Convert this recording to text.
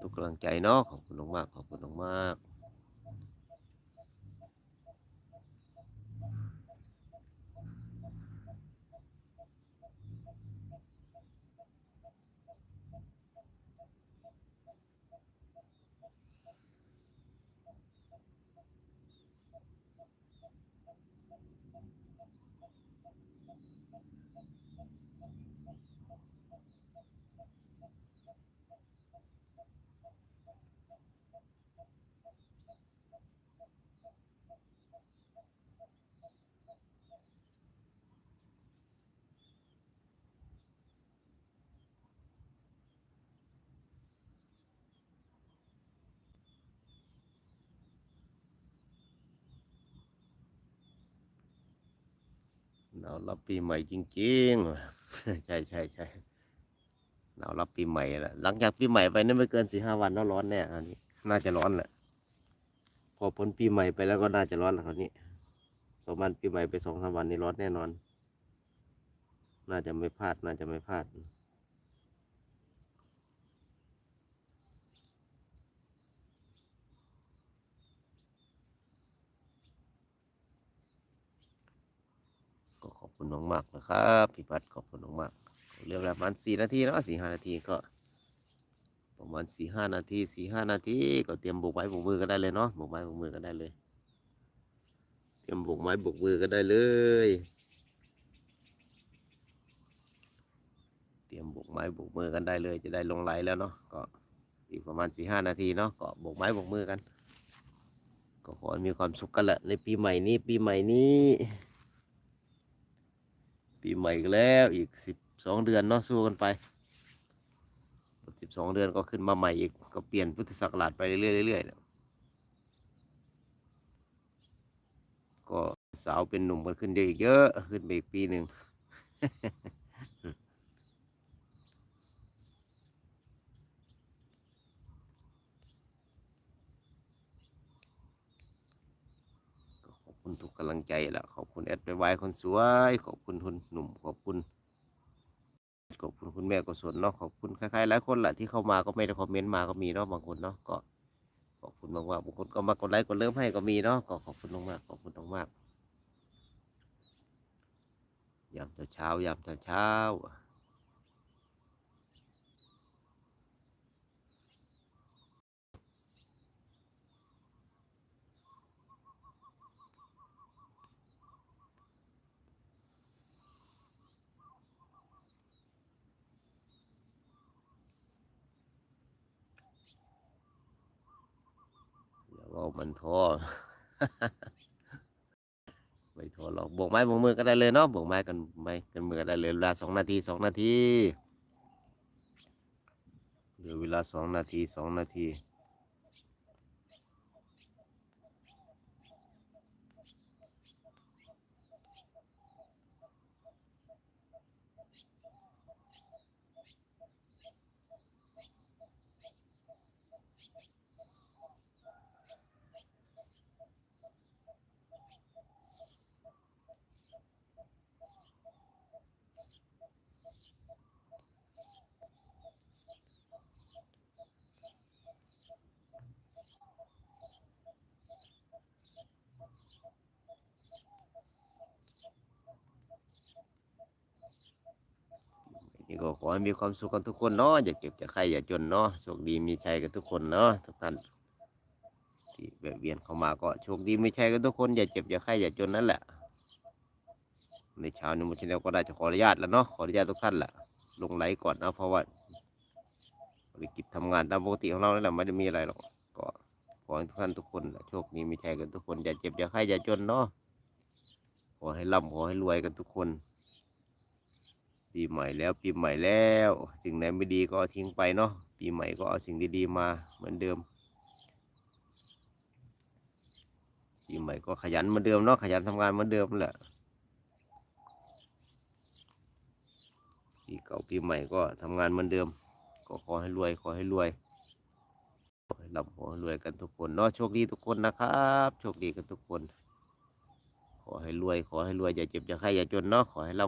ทุกกำลังใจเนาะขอบคุณมากๆขอบคุณมากๆ รับปีใหม่จริงๆ ใช่ใช่ใช่หนาวรับปีใหม่แหละหลังจากปีใหม่ไปนี่ไม่เกินสี่ห้าวันแล้วร้อนแน่คราวนี้ น่าจะร้อนแหละพอพ้นปีใหม่ไปแล้วก็น่าจะร้อนแล้วคราวนี้ประมาณปีใหม่ไปสองสามวันนี้ร้อนแน่นอน น่าจะไม่พลาด น่าจะไม่พลาด ก็ขอบคุณมากนะครับพี่พัดขอบคุณมากเรื่องประมาณสี่นาทีเนาะสี่ห้านาทีก็ ประมาณสี่ห้านาทีสี่ห้านาทีก็เตรียมบุกไม้บุกมือก็ได้เลยเนาะบุกไม้บุกมือก็ได้เลย เตรียมบุกไม้บุกมือก็ได้เลย เตรียมบุกไม้บุกมือกันได้เลย จะได้ลงไหลแล้วเนาะก็อีกประมาณสี่ห้านาทีเนาะก็บุกไม้บุกมือกัน ก็ขอให้มีความสุขกันแหละในปีใหม่นี้ปีใหม่นี้ ปีใหม่อีกแล้วอีกสิบสองเดือนเนาะสู้กันไปสิบสองเดือนก็ขึ้นมาใหม่อีกก็เปลี่ยนพุทธศักราชไปเรื่อยๆเรื่อยๆเนี่ยก็สาวเป็นหนุ่มกันขึ้นเยอะอีกเยอะ ขึ้นไปอีกปีหนึ่ง ก็ขอบ คุณทุกกำลังใจแหละขอบคุณแอดไปไวคนสวย ขอบคุณทุนหนุ่ม ขอบคุณ ขอบคุณคุณแม่กุศลเนาะ ขอบคุณใครๆหลายคนแหละที่เข้ามาก็ไม่ได้คอมเมนต์มาก็มีเนาะบางคนเนาะ ก็ขอบคุณมากว่าบางคนก็มากดไลค์กดเริ่มให้ก็มีเนาะ ก็ขอบคุณมากๆขอบคุณมากๆยามเช้ายามเช้า มันท้อไม่ท้อหรอกโบกไม้โบกมือก็ได้เลยเนาะโบกไม้กันไม้กันมือก็ได้เลยเวลาสองนาทีสองนาทีเหลือเวลาสองนาทีสองนาทีนี่ก็ ขอให้มีความสุขกันทุกคนเนาะอย่าเก็บอย่าใครอย่าจนเนาะโชคดีมีชัยกันทุกคนเนาะทุกท่านที่แวะเวียนเข้ามาก็โชคดีมีชัยกันทุกคนอย่าเจ็บอย่าใครอย่าจนนั่นแหละในเช้านี้มุชแนลก็ได้จะขออนุญาตแล้วเนาะขออนุญาตทุกท่านแหละลงไลฟ์ก่อนนะเพราะว่าภารกิจทำงานตามปกติของเราเนี่ยแหละไม่ได้มีอะไรหรอกก็ขอให้ทุกท่านทุกคนโชคดีมีชัยกันทุกคนอย่าเจ็บอย่าใครอย่าจนเนาะขอให้ร่ำขอให้รวยกันทุกคน ปีใหม่แล้วปีใหม่แล้วสิ่งไหนไม่ดีก็ทิ้งไปเนาะปีใหม่ก็เอาสิ่งดีๆมาเหมือนเดิม ปีใหม่ก็ขยันเหมือนเดิมเนาะขยันทำงานเหมือนเดิมแหละปีเก่าปีใหม่ก็ทำงานเหมือนเดิม ก็ขอให้รวยขอให้รวยขอให้ร่ำขอให้รวยกันทุกคนเนาะโชคดีทุกคนนะครับโชคดีกันทุกคน ขอให้รวยขอให้รวยอย่าเจ็บอย่าไข้อย่าจนเนาะขอให้ร่ำ